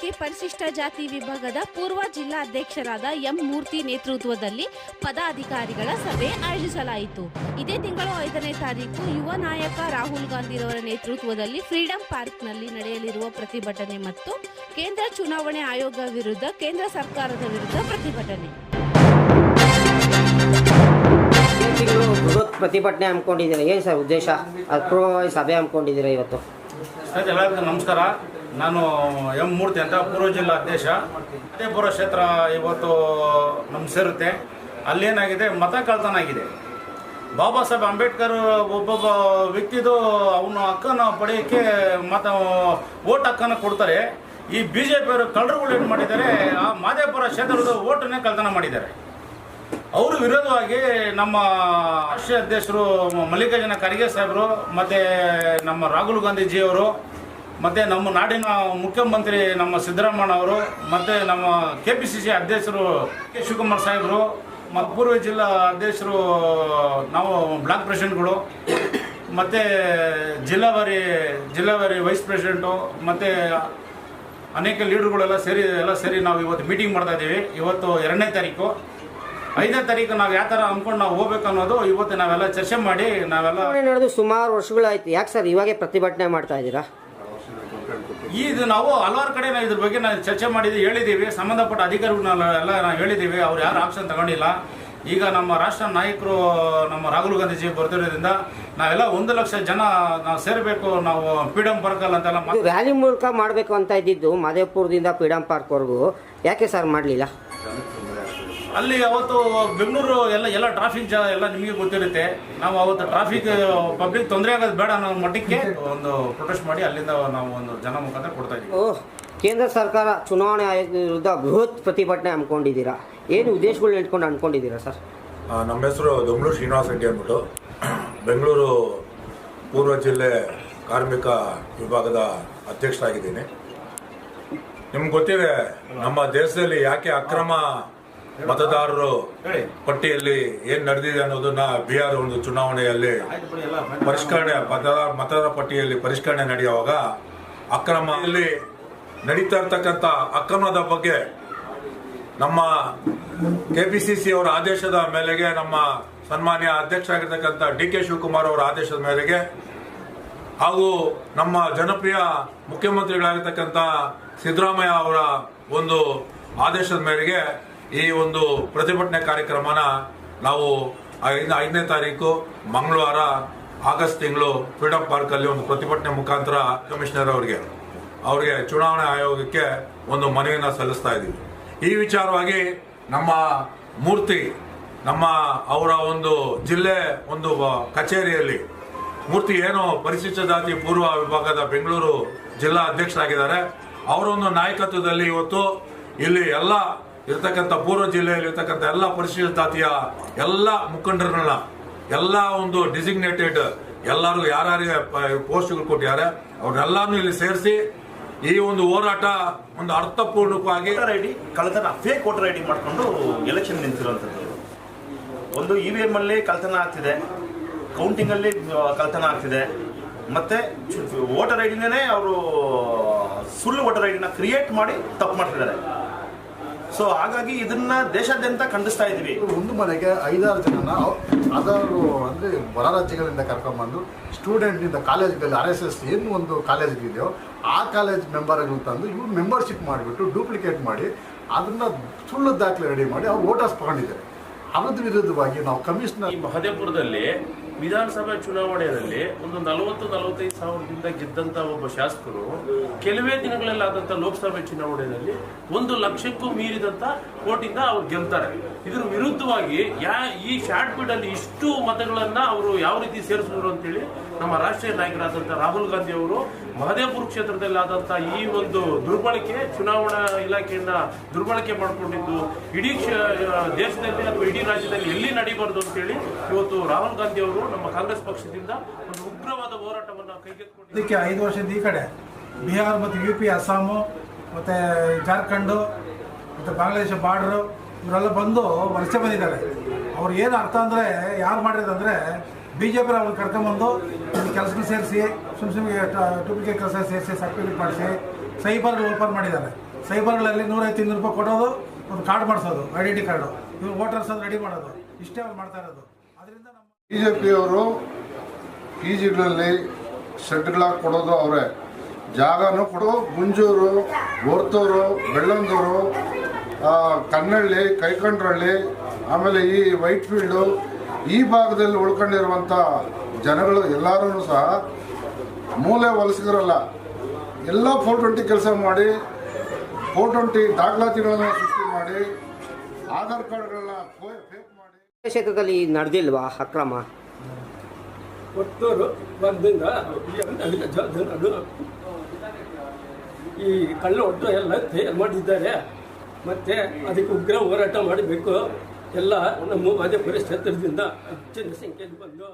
ಪಾಲಿಕೆ ಪರಿಶಿಷ್ಟ ಜಾತಿ ವಿಭಾಗದ ಪೂರ್ವ ಜಿಲ್ಲಾಧ್ಯಕ್ಷರಾದ ಎಂ ಮೂರ್ತಿ ನೇತೃತ್ವದಲ್ಲಿ ಪದಾಧಿಕಾರಿಗಳ ಸಭೆ ಆಯೋಜಿಸಲಾಯಿತು. ಇದೇ ತಿಂಗಳು ಐದನೇ ತಾರೀಕು ಯುವ ನಾಯಕ ರಾಹುಲ್ ಗಾಂಧಿರವರ ನೇತೃತ್ವದಲ್ಲಿ ಫ್ರೀಡಂ ಪಾರ್ಕ್ನಲ್ಲಿ ನಡೆಯಲಿರುವ ಪ್ರತಿಭಟನೆ ಮತ್ತು ಕೇಂದ್ರ ಚುನಾವಣೆ ಆಯೋಗ ವಿರುದ್ಧ ಕೇಂದ್ರ ಸರ್ಕಾರದ ವಿರುದ್ಧ ಪ್ರತಿಭಟನೆ. ಪ್ರತಿಭಟನೆ ಹಮ್ಮಿಕೊಂಡಿದ್ದೀರಾ ಏನು ಸರ್ ಉದ್ದೇಶ? ಅಪೂರ್ವವಾಗಿ ಸಭೆ ಹಮ್ಮಿಕೊಂಡಿದ್ದೀರಾ ಇವತ್ತು? ಎಲ್ಲರಿಗೂ ನಮಸ್ಕಾರ. ನಾನು ಎಂ ಮೂರ್ತಿ ಅಂತ ಪೂರ್ವ ಜಿಲ್ಲಾ ಅಧ್ಯಕ್ಷ. ಫತೇಪುರ ಕ್ಷೇತ್ರ ಇವತ್ತು ನಮ್ಮ ಸೇರುತ್ತೆ. ಅಲ್ಲೇನಾಗಿದೆ ಮತ ಕಳ್ತನ ಆಗಿದೆ. ಬಾಬಾ ಸಾಹೇಬ್ ಅಂಬೇಡ್ಕರ್ ಒಬ್ಬೊಬ್ಬ ವ್ಯಕ್ತಿದು ಅವನ ಹಕ್ಕನ್ನು ಪಡೆಯೋಕ್ಕೆ ಮತ ಓಟ್ ಹಕ್ಕನ್ನು ಕೊಡ್ತಾರೆ. ಈ ಬಿ ಜೆ ಪಿಯವರು ಕಳ್ಳರುಗಳು ಏನು ಮಾಡಿದ್ದಾರೆ? ಆ ಮಾದೇಪುರ ಕ್ಷೇತ್ರದ ಓಟನ್ನೇ ಕಳ್ತನ ಮಾಡಿದ್ದಾರೆ. ಅವರು ವಿರೋಧವಾಗಿ ನಮ್ಮ ರಾಷ್ಟ್ರೀಯ ಅಧ್ಯಕ್ಷರು ಮಲ್ಲಿಕಾರ್ಜುನ ಖರ್ಗೆ ಸಾಹೇಬರು ಮತ್ತು ನಮ್ಮ ರಾಹುಲ್ ಗಾಂಧೀಜಿಯವರು ಮತ್ತು ನಮ್ಮ ನಾಡಿನ ಮುಖ್ಯಮಂತ್ರಿ ನಮ್ಮ ಸಿದ್ದರಾಮಯ್ಯ ಅವರು, ಮತ್ತು ನಮ್ಮ ಕೆ ಪಿ ಸಿ ಸಿ ಅಧ್ಯಕ್ಷರು ಕೆ. ಶಿವಕುಮಾರ್ ಸಾಹೇಬರು, ಮತ್ತು ಪೂರ್ವ ಜಿಲ್ಲಾ ಅಧ್ಯಕ್ಷರು ನಾವು ಬ್ಲಾಕ್ ಪ್ರೆಸಿಡೆಂಟ್ಗಳು, ಮತ್ತು ಜಿಲ್ಲಾವಾರಿ ಜಿಲ್ಲಾವಾರಿ ವೈಸ್ ಪ್ರೆಸಿಡೆಂಟು, ಮತ್ತು ಅನೇಕ ಲೀಡರ್ಗಳೆಲ್ಲ ಸೇರಿ, ಎಲ್ಲ ಸೇರಿ ನಾವು ಇವತ್ತು ಮೀಟಿಂಗ್ ಮಾಡ್ತಾ ಇದ್ದೀವಿ. ಇವತ್ತು ಎರಡನೇ ತಾರೀಕು. ಐದನೇ ತಾರೀಕು ನಾವು ಯಾವ ಥರ ಅಂದ್ಕೊಂಡು ನಾವು ಹೋಗ್ಬೇಕು ಅನ್ನೋದು ಇವತ್ತು ನಾವೆಲ್ಲ ಚರ್ಚೆ ಮಾಡಿ, ನಾವೆಲ್ಲ ನಡೆದು ಸುಮಾರು ವರ್ಷಗಳಾಯ್ತು. ಯಾಕೆ ಸರ್ ಇವಾಗೆ ಪ್ರತಿಭಟನೆ ಮಾಡ್ತಾ ಇದ್ದೀರಾ? ಇದು ನಾವು ಹಲವಾರು ಕಡೆ ಇದ್ರ ಬಗ್ಗೆ ನಾವು ಚರ್ಚೆ ಮಾಡಿದ್ವಿ, ಹೇಳಿದ್ದೀವಿ. ಸಂಬಂಧಪಟ್ಟ ಅಧಿಕಾರಿಗಳನ್ನ ಎಲ್ಲ ನಾವು ಹೇಳಿದ್ದೀವಿ. ಅವ್ರು ಯಾರು ಆಪ್ಷನ್ ತಗೊಂಡಿಲ್ಲ. ಈಗ ನಮ್ಮ ರಾಷ್ಟ್ರ ನಾಯಕರು, ನಮ್ಮ ರಾಹುಲ್ ಗಾಂಧೀಜಿ ಬರ್ತಿರೋದ್ರಿಂದ ನಾವೆಲ್ಲ ಒಂದು ಲಕ್ಷ ಜನ ನಾವು ಸೇರಬೇಕು. ನಾವು ಫ್ರೀಡಂ ಪಾರ್ಕಲ್ಲಿ ಅಂತೆಲ್ಲ ರ್ಯಾಲಿ ಮೂಲಕ ಮಾಡಬೇಕು ಅಂತ ಇದ್ದಿದ್ದು ಮಾದೇಪುರದಿಂದ ಫ್ರೀಡಂ ಪಾರ್ಕ್ವರೆಗೂ ಯಾಕೆ ಸರ್ ಮಾಡಲಿಲ್ಲ? ಅಲ್ಲಿ ಅವತ್ತು ಬೆಂಗಳೂರು ಎಲ್ಲ ಎಲ್ಲ ಟ್ರಾಫಿಕ್ ಜಾ ಎಲ್ಲ ನಿಮಗೆ ಗೊತ್ತಿರುತ್ತೆ. ನಾವು ಅವತ್ತು ಟ್ರಾಫಿಕ್ ಪಬ್ಲಿಕ್ ತೊಂದರೆ ಆಗೋದು ಬೇಡ ಅನ್ನೋ ಮಟ್ಟಕ್ಕೆ ಒಂದು ಪ್ರೊಟೆಸ್ಟ್ ಮಾಡಿ ಅಲ್ಲಿಂದ ನಾವು ಒಂದು ಜನ ಮುಖಾಂತರ ಕೊಡ್ತಾ ಇದ್ದೀವಿ. ಓಹ್ ಕೇಂದ್ರ ಸರ್ಕಾರ ಚುನಾವಣೆ ಆಯೋಗದ ವಿರುದ್ಧ ಬೃಹತ್ ಪ್ರತಿಭಟನೆ ಹಮ್ಮಿಕೊಂಡಿದ್ದೀರಾ? ಏನು ಉದ್ದೇಶಗಳನ್ನ ಇಟ್ಕೊಂಡು ಅನ್ಕೊಂಡಿದ್ದೀರಾ ಸರ್? ನಮ್ಮ ಹೆಸರು ದೊಮ್ಲೂರು ಶ್ರೀನಿವಾಸ ರೆಡ್ಡಿ ಅಂದ್ಬಿಟ್ಟು ಬೆಂಗಳೂರು ಪೂರ್ವ ಜಿಲ್ಲೆ ಕಾರ್ಮಿಕ ವಿಭಾಗದ ಅಧ್ಯಕ್ಷರಾಗಿದ್ದೀನಿ. ನಿಮ್ಗೆ ಗೊತ್ತಿದೆ ನಮ್ಮ ದೇಶದಲ್ಲಿ ಯಾಕೆ ಅಕ್ರಮ ಮತದಾರರು ಪಟ್ಟಿಯಲ್ಲಿ ಏನ್ ನಡೆದಿದೆ ಅನ್ನೋದನ್ನ ಬಿಹಾರ ಒಂದು ಚುನಾವಣೆಯಲ್ಲಿ ಪರಿಷ್ಕರಣೆ ಮತದಾರ ಮತದಾರ ಪಟ್ಟಿಯಲ್ಲಿ ಪರಿಷ್ಕರಣೆ ನಡೆಯುವಾಗ ಅಕ್ರಮದಲ್ಲಿ ನಡೀತಾ ಇರ್ತಕ್ಕಂಥ ಅಕ್ರಮದ ಬಗ್ಗೆ ನಮ್ಮ ಕೆಪಿಸಿಸಿ ಅವರ ಆದೇಶದ ಮೇರೆಗೆ ನಮ್ಮ ಸನ್ಮಾನ್ಯ ಅಧ್ಯಕ್ಷ ಆಗಿರ್ತಕ್ಕಂಥ ಡಿ ಕೆ ಶಿವಕುಮಾರ್ ಅವರ ಆದೇಶದ ಮೇರೆಗೆ ಹಾಗೂ ನಮ್ಮ ಜನಪ್ರಿಯ ಮುಖ್ಯಮಂತ್ರಿಗಳಾಗಿರ್ತಕ್ಕಂಥ ಸಿದ್ದರಾಮಯ್ಯ ಅವರ ಒಂದು ಆದೇಶದ ಮೇರೆಗೆ ಈ ಒಂದು ಪ್ರತಿಭಟನೆ ಕಾರ್ಯಕ್ರಮನ ನಾವು ಐದು, ಐದನೇ ತಾರೀಕು ಮಂಗಳವಾರ ಆಗಸ್ಟ್ ತಿಂಗಳು ಪಾರ್ಕ್ ಅಲ್ಲಿ ಒಂದು ಪ್ರತಿಭಟನೆ ಮುಖಾಂತರ ಕಮಿಷನರ್ ಅವರಿಗೆ ಅವರಿಗೆ ಚುನಾವಣಾ ಆಯೋಗಕ್ಕೆ ಒಂದು ಮನವಿಯನ್ನು ಸಲ್ಲಿಸ್ತಾ ಇದ್ದೀವಿ. ಈ ವಿಚಾರವಾಗಿ ನಮ್ಮ ಮೂರ್ತಿ, ನಮ್ಮ ಅವರ ಒಂದು ಜಿಲ್ಲೆ ಒಂದು ಕಚೇರಿಯಲ್ಲಿ ಮೂರ್ತಿ ಏನು ಪರಿಶಿಷ್ಟ ಜಾತಿ ಪೂರ್ವ ವಿಭಾಗದ ಬೆಂಗಳೂರು ಜಿಲ್ಲಾ ಅಧ್ಯಕ್ಷರಾಗಿದ್ದಾರೆ, ಅವರೊಂದು ನಾಯಕತ್ವದಲ್ಲಿ ಇವತ್ತು ಇಲ್ಲಿ ಎಲ್ಲ ಇರ್ತಕ್ಕಂಥ ಪೂರ್ವ ಜಿಲ್ಲೆಯಲ್ಲಿ ಇರ್ತಕ್ಕಂಥ ಎಲ್ಲ ಪರಿಶೀಲ ಜಾತಿಯ ಎಲ್ಲ ಮುಖಂಡರನ್ನ ಎಲ್ಲ ಒಂದು ಡಿಸಿಗ್ನೇಟೆಡ್ ಎಲ್ಲರಿಗೂ ಯಾರ್ಯಾರಿಗೆ ಪೋಸ್ಟ್ಗಳು ಕೊಟ್ಟಿದ್ದಾರೆ ಅವ್ರನ್ನೆಲ್ಲಾನು ಇಲ್ಲಿ ಸೇರಿಸಿ ಈ ಒಂದು ಹೋರಾಟ ಒಂದು ಅರ್ಥಪೂರ್ಣವಾಗಿ ವೋಟರ್ ಐ ಡಿ ಕಳ್ತನ ಫೇಕ್ ವೋಟರ್ ಐ ಡಿ ಮಾಡಿಕೊಂಡು ಎಲೆಕ್ಷನ್ ನಿಂತಿರುವಂಥದ್ದು. ಒಂದು ಇ ವಿ ಎಂ ಅಲ್ಲಿ ಕಳ್ತನ ಆಗ್ತಿದೆ ಕೌಂಟಿಂಗ್ ಅಲ್ಲಿ ಆ, ಕಳ್ತನ ಆಗ್ತಿದೆ. ಮತ್ತೆ ವೋಟರ್ ಐ ಡಿನೇ ಅವರು ಸುಳ್ಳು ವೋಟರ್ ಐ ಡಿನ ಕ್ರಿಯೇಟ್ ಮಾಡಿ ತಪ್ಪು ಮಾಡ್ತಿದ್ದಾರೆ. ಸೊ ಹಾಗಾಗಿ ಇದನ್ನ ದೇಶಾದ್ಯಂತ ಖಂಡಿಸ್ತಾ ಇದೀವಿ ಒಂದು ಮನೆಗೆ ಐದಾರು ಜನನ ಅದರು ಅಂದ್ರೆ ಹೊರ ರಾಜ್ಯಗಳಿಂದ ಕರ್ಕೊಂಡ್ಬಂದು ಸ್ಟೂಡೆಂಟ್ನಿಂದ ಕಾಲೇಜ್ಗಳಲ್ಲಿ ಆರ್ ಎಸ್ ಎಸ್ ಏನು ಒಂದು ಕಾಲೇಜ್ ಇದೆಯೋ ಆ ಕಾಲೇಜ್ ಮೆಂಬರ್ಗಳು ತಂದು ಇವ್ರು ಮೆಂಬರ್ಶಿಪ್ ಮಾಡಿಬಿಟ್ಟು ಡೂಪ್ಲಿಕೇಟ್ ಮಾಡಿ ಅದನ್ನ ಸುಳ್ಳು ದಾಖಲೆ ರೆಡಿ ಮಾಡಿ ಅವ್ರು ವೋಟರ್ಸ್ ತಗೊಂಡಿದ್ದಾರೆ. ಅದ್ರದ್ದು ವಿರುದ್ಧವಾಗಿ ನಾವು ಕಮಿಷನರ್ ಮಹದೇಪುರದಲ್ಲಿ ವಿಧಾನಸಭೆ ಚುನಾವಣೆಯಲ್ಲಿ ಒಂದು ನಲವತ್ತು, ನಲವತ್ತೈದು ಸಾವಿರದಿಂದ ಗೆದ್ದಂತ ಒಬ್ಬ ಶಾಸಕರು ಕೆಲವೇ ದಿನಗಳಲ್ಲಿ ಆದಂತ ಲೋಕಸಭೆ ಚುನಾವಣೆಯಲ್ಲಿ ಒಂದು ಲಕ್ಷಕ್ಕೂ ಮೀರಿದಂತ ಕೋಟಿಂದ ಅವ್ರು ಗೆಲ್ತಾರೆ. ಇದ್ರ ವಿರುದ್ಧವಾಗಿ ಯಾ ಈ ಶಾರ್ಟ್ ಬಿಡ್ ಅಲ್ಲಿ ಇಷ್ಟು ಮತಗಳನ್ನ ಅವರು ಯಾವ ರೀತಿ ಸೇರಿಸಿದ್ರು ಅಂತೇಳಿ ನಮ್ಮ ರಾಷ್ಟ್ರೀಯ ನಾಯಕರಾದಂಥ ರಾಹುಲ್ ಗಾಂಧಿ ಅವರು ಮಹದೇವಪುರ ಕ್ಷೇತ್ರದಲ್ಲಿ ಆದಂಥ ಈ ಒಂದು ದುರ್ಬಳಕೆ ಚುನಾವಣಾ ಇಲಾಖೆಯನ್ನ ದುರ್ಬಳಕೆ ಮಾಡಿಕೊಂಡಿದ್ದು ಇಡೀ ದೇಶದಲ್ಲಿ ಅಥವಾ ಇಡೀ ರಾಜ್ಯದಲ್ಲಿ ಎಲ್ಲಿ ನಡೀಬಾರದು ಅಂತೇಳಿ ಇವತ್ತು ರಾಹುಲ್ ಗಾಂಧಿ ಅವರು ನಮ್ಮ ಕಾಂಗ್ರೆಸ್ ಪಕ್ಷದಿಂದ ಒಂದು ಉಗ್ರವಾದ ಹೋರಾಟವನ್ನು ಕೈಗೆತ್ತಿಕೊಂಡಿದ್ದಾರೆ. ಇದಕ್ಕೆ ಐದು ವರ್ಷದ ಈ ಕಡೆ. ಬಿಹಾರ್ ಮತ್ತು ಯು ಪಿ ಅಸ್ಸಾಮು ಮತ್ತು ಜಾರ್ಖಂಡು, ಮತ್ತು ಬಾಂಗ್ಲಾದೇಶ ಬಾರ್ಡ್ರು, ಇವರೆಲ್ಲ ಬಂದು ವರ್ಷ ಬಂದಿದ್ದಾರೆ. ಅವ್ರು ಏನು ಅರ್ಥ ಅಂದರೆ, ಯಾರು ಮಾಡಿರೋದಂದರೆ ಬಿ ಜೆ ಪಿ ಅವ್ರನ್ನ ಕರ್ಕೊಂಬಂದು ಕೆಲಸಕ್ಕೆ ಸೇರಿಸಿ ಸುಮ್ಮ ಸುಮ್ಮನೆ ಡೂಪ್ಲಿಕೇಟ್ ಕೆಲಸ ಸೇರಿಸಿ ಸರ್ಟಿಫಿಕೇಟ್ ಮಾಡಿಸಿ ಸೈಬರ್ಗಳು ಓಪನ್ ಮಾಡಿದ್ದಾರೆ. ಸೈಬರ್ಗಳಲ್ಲಿ ನೂರೈವತ್ತು ರೂಪಾಯಿ ಕೊಡೋದು, ಒಂದು ಕಾರ್ಡ್ ಮಾಡಿಸೋದು ಐಡೆಂಟಿ ಕಾರ್ಡು ಇವ್ರು ವೋಟರ್ಸ್ ಅದು ರೆಡಿ ಮಾಡೋದು. ಇಷ್ಟೇ ಅವ್ರು ಮಾಡ್ತಾ ಇರೋದು. ಅದರಿಂದ ನಮ್ಮ ಬಿ ಜೆ ಪಿಯವರು ಪಿ ಜಿಗಳಲ್ಲಿ ಶೆಡ್ಗಳಾಗಿ ಕೊಡೋದು ಅವರೇ. ಜಾಗನೂ ಕೊಡೋ ಗುಂಜೂರು ಗೋರ್ತೂರು ಬೆಳ್ಳಂದೂರು ಕನ್ನಳ್ಳಿ, ಕೈಕಂಡ್ರಳ್ಳಿ, ಆಮೇಲೆ ಈ ವೈಟ್ ಫೀಲ್ಡು ಈ ಭಾಗದಲ್ಲಿ ಉಳ್ಕೊಂಡಿರುವಂಥ ಜನಗಳು ಎಲ್ಲರೂ ಸಹ ಮೂಲೆ ವಲಸಿಗರಲ್ಲ ಎಲ್ಲ ಫೋರ್ ಟ್ವೆಂಟಿ ಕೆಲಸ ಮಾಡಿ ಫೋರ್ ಟ್ವೆಂಟಿ ದಾಖಲಾತಿಗಳನ್ನು ಸೃಷ್ಟಿ ಮಾಡಿ ಆಧಾರ್ ಕಾರ್ಡ್ಗಳನ್ನ ಫೇಕ್ ಮಾಡಿ. ಕ್ಷೇತ್ರದಲ್ಲಿ ನಡೆದಿಲ್ವಾ ಅಕ್ರಮ? ಒಟ್ಟೂರು ಬಂದಿಂದ ಜನರು ಈ ಕಳ್ಳ ಒಟ್ಟು ಎಲ್ಲ ತಯಾರು ಮಾಡಿದ್ದಾರೆ. ಮತ್ತೆ ಅದಕ್ಕೆ ಉಗ್ರ ಹೋರಾಟ ಮಾಡಬೇಕು. ಎಲ್ಲ ನಮ್ಮ ಮಧ್ಯಪ್ರದೇಶ ಪರಿಸ್ಥಿತಿಯಿಂದ ಹೆಚ್ಚಿನ ಸಂಖ್ಯೆಯಲ್ಲಿ ಬಂದು